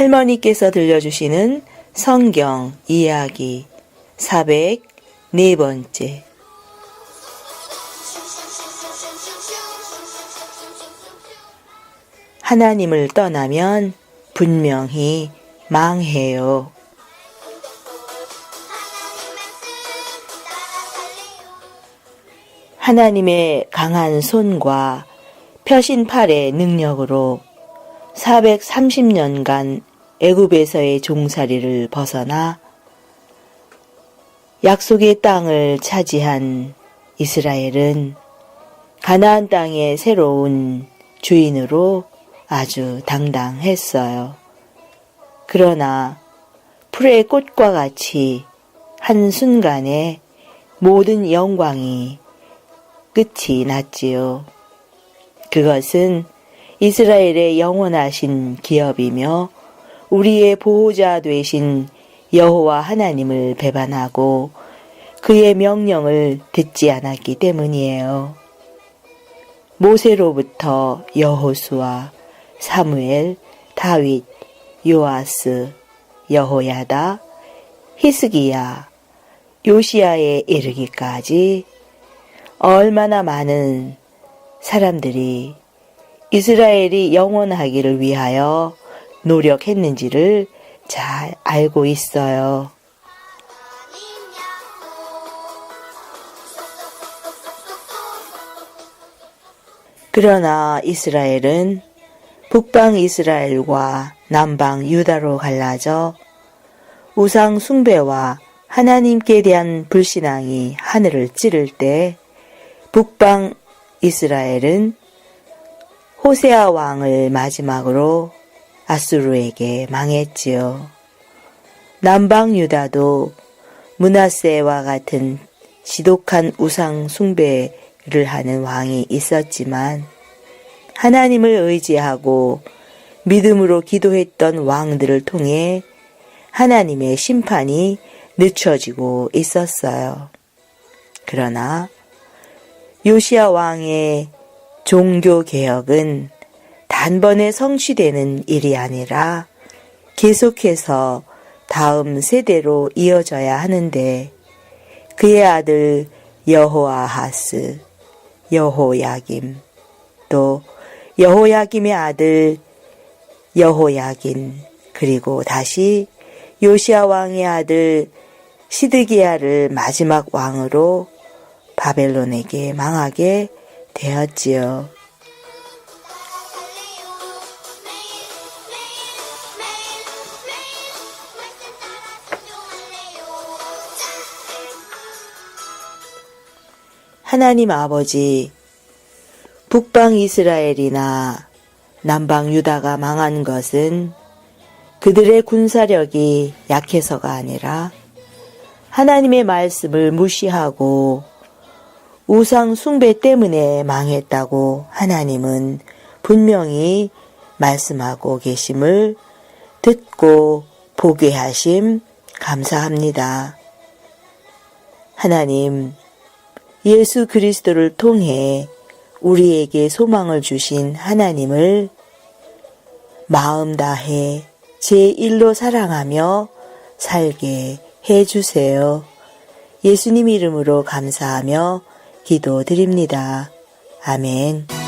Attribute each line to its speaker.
Speaker 1: 할머니께서 들려주시는 성경 이야기 404번째 하나님을 떠나면 분명히 망해요. 하나님의 강한 손과 펴신 팔의 능력으로 430년간 애굽에서의 종살이를 벗어나 약속의 땅을 차지한 이스라엘은 가나안 땅의 새로운 주인으로 아주 당당했어요. 그러나 풀의 꽃과 같이 한순간에 모든 영광이 끝이 났지요. 그것은 이스라엘의 영원하신 기업이며 우리의 보호자 되신 여호와 하나님을 배반하고 그의 명령을 듣지 않았기 때문이에요. 모세로부터 여호수아, 사무엘, 다윗, 요아스, 여호야다, 히스기야, 요시야에 이르기까지 얼마나 많은 사람들이 이스라엘이 영원하기를 위하여 노력했는지를 잘 알고 있어요. 그러나 이스라엘은 북방 이스라엘과 남방 유다로 갈라져 우상 숭배와 하나님께 대한 불신앙이 하늘을 찌를 때 북방 이스라엘은 호세아 왕을 마지막으로 아수르에게 망했지요. 남방 유다도 문하세와 같은 지독한 우상 숭배를 하는 왕이 있었지만 하나님을 의지하고 믿음으로 기도했던 왕들을 통해 하나님의 심판이 늦춰지고 있었어요. 그러나 요시아 왕의 종교 개혁은 단번에 성취되는 일이 아니라 계속해서 다음 세대로 이어져야 하는데 그의 아들 여호아하스, 여호야김, 또 여호야김의 아들 여호야긴, 그리고 다시 요시아 왕의 아들 시드기야를 마지막 왕으로 바벨론에게 망하게 되었지요. 하나님 아버지, 북방 이스라엘이나 남방 유다가 망한 것은 그들의 군사력이 약해서가 아니라 하나님의 말씀을 무시하고 우상 숭배 때문에 망했다고 하나님은 분명히 말씀하고 계심을 듣고 보게 하심 감사합니다. 하나님, 예수 그리스도를 통해 우리에게 소망을 주신 하나님을 마음 다해 제1로 사랑하며 살게 해 주세요. 예수님 이름으로 감사하며 기도드립니다. 아멘.